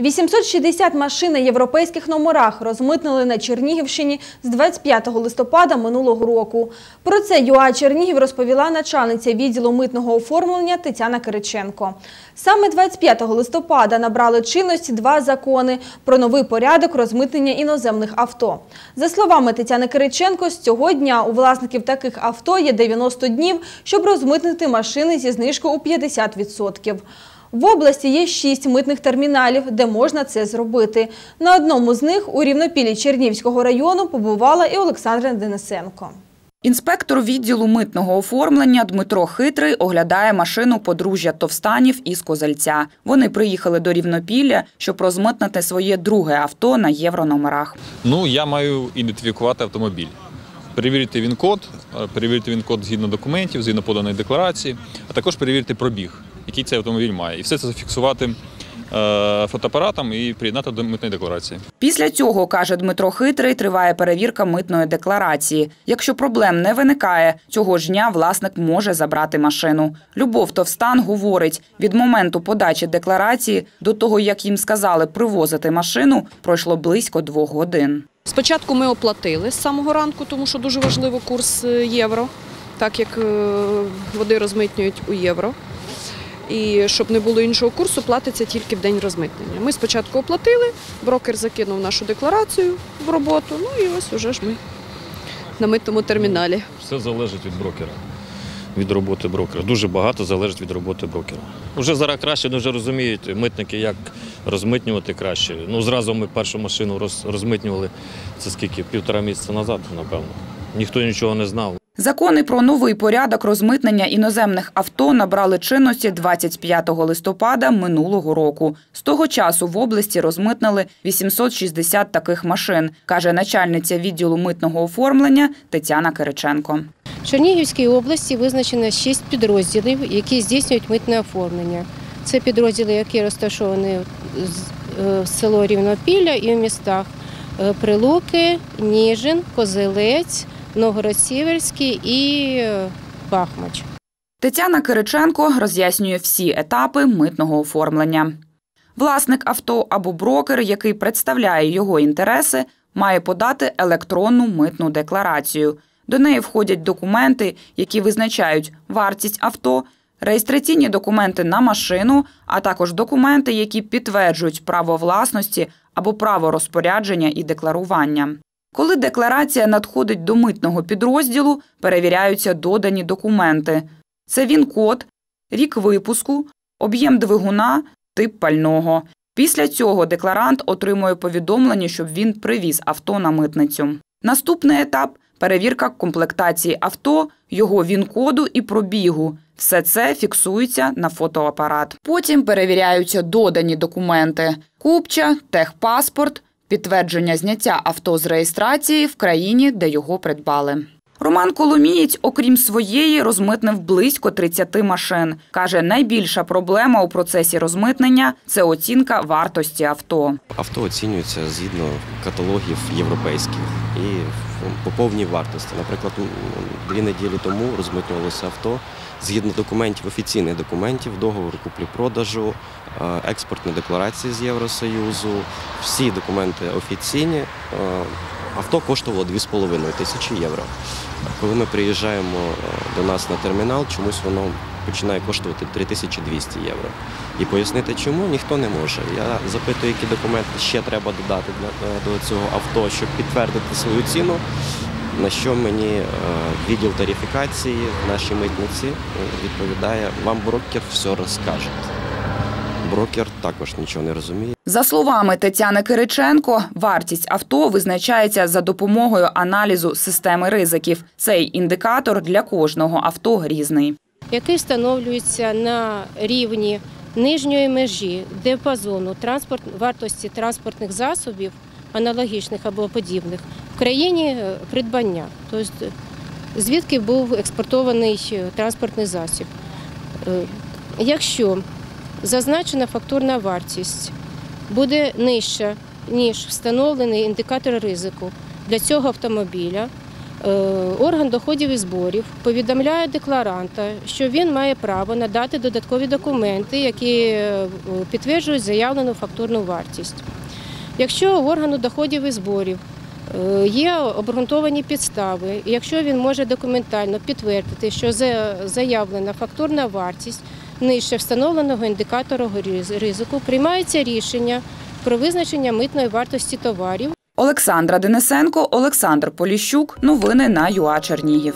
860 машин на європейських номерах розмитнили на Чернігівщині з 25 листопада минулого року. Про це ЮА Чернігів розповіла начальниця відділу митного оформлення Тетяна Кириченко. Саме 25 листопада набрали чинності два закони про новий порядок розмитнення іноземних авто. За словами Тетяни Кириченко, з цього дня у власників таких авто є 90 днів, щоб розмитнити машини зі знижкою у 50%. В області є шість митних терміналів, де можна це зробити. На одному з них у Рівнопілі Чернівського району побувала і Олександра Денисенко. Інспектор відділу митного оформлення Дмитро Хитрий оглядає машину подружжя Товстанів із Козельця. Вони приїхали до Рівнопілля, щоб розмитнити своє друге авто на єврономерах. Ну, я маю ідентифікувати автомобіль. Перевірити він-код, е, перевірити він-код згідно документів, згідно поданої декларації, а також перевірити пробіг, який цей автомобіль має. І все це зафіксувати е, фотоапаратом і приєднати до митної декларації. Після цього, каже Дмитро Хитрий, триває перевірка митної декларації. Якщо проблем не виникає, цього ж дня власник може забрати машину. Любов Товстан говорить, від моменту подачі декларації до того, як їм сказали привозити машину, пройшло близько двох годин. Спочатку ми оплатили з самого ранку, тому що дуже важливо курс е, євро, так як е, води розмитнюють у євро. І щоб не було іншого курсу, платиться тільки в день розмитнення. Ми спочатку оплатили, брокер закинув нашу декларацію в роботу, ну і ось уже ж ми на митному терміналі. Все залежить від брокера, від роботи брокера. Дуже багато залежить від роботи брокера. Уже зараз краще вони вже розуміють митники, як розмитнювати краще. Ну, зразу ми першу машину роз, розмитнювали це скільки? Півтора місяця назад, напевно. Ніхто нічого не знав. Закони про новий порядок розмитнення іноземних авто набрали чинності 25 листопада минулого року. З того часу в області розмитнили 860 таких машин, каже начальниця відділу митного оформлення Тетяна Кириченко. В Чернігівській області визначено шість підрозділів, які здійснюють митне оформлення. Це підрозділи, які розташовані е, в село Рівнопілля і в містах е, Прилуки, Ніжин, Козелець, Новгород-Сіверський і Бахмач. Тетяна Кириченко роз'яснює всі етапи митного оформлення. Власник авто або брокер, який представляє його інтереси, має подати електронну митну декларацію. До неї входять документи, які визначають вартість авто, реєстраційні документи на машину, а також документи, які підтверджують право власності або право розпорядження і декларування. Коли декларація надходить до митного підрозділу, перевіряються додані документи. Це він-код, рік випуску, об'єм двигуна, тип пального. Після цього декларант отримує повідомлення, щоб він привіз авто на митницю. Наступний етап перевірка комплектації авто, його він-коду і пробігу. Все це фіксується на фотоапарат. Потім перевіряються додані документи: купча, техпаспорт, підтвердження зняття авто з реєстрації в країні, де його придбали. Роман Коломієць, окрім своєї, розмитнив близько 30 машин. Каже, найбільша проблема у процесі розмитнення це оцінка вартості авто. Авто оцінюється згідно каталогів європейських і по повній вартості. Наприклад, дві неділі тому розмитнювалося авто згідно документів, офіційних документів, договору куплі-продажу, е, експортної декларації з Євросоюзу. Всі документи офіційні. Авто коштувало 2,5 тисячі євро. Коли ми приїжджаємо е, до нас на термінал, чомусь воно починає коштувати 3200 євро. І пояснити, чому ніхто не може. Я запитую, які документи ще треба додати е, до цього авто, щоб підтвердити свою ціну. На що мені е, відділ тарифікації в нашій митниці відповідає, вам брокер все розкаже. Брокер також нічого не розуміє. За словами Тетяни Кириченко, вартість авто визначається за допомогою аналізу системи ризиків. Цей індикатор для кожного авто різний. який встановлюється на рівні нижньої межі діапазону транспорт, вартості транспортних засобів, аналогічних або подібних, в країні е, придбання, тобто звідки був експортований е, транспортний засіб. Е, Якщо зазначена фактурна вартість буде нижча, ніж встановлений індикатор ризику для цього автомобіля, е, орган доходів і зборів повідомляє декларанта, що він має право надати додаткові документи, які е, підтверджують заявлену фактурну вартість. Якщо органу доходів і зборів е, є обґрунтовані підстави, якщо він може документально підтвердити, що заявлена фактурна вартість нижче встановленого індикатора риз- ризику, приймається рішення про визначення митної вартості товарів. Олександра Денисенко, Олександр Поліщук. Новини на ЮА Чернігів.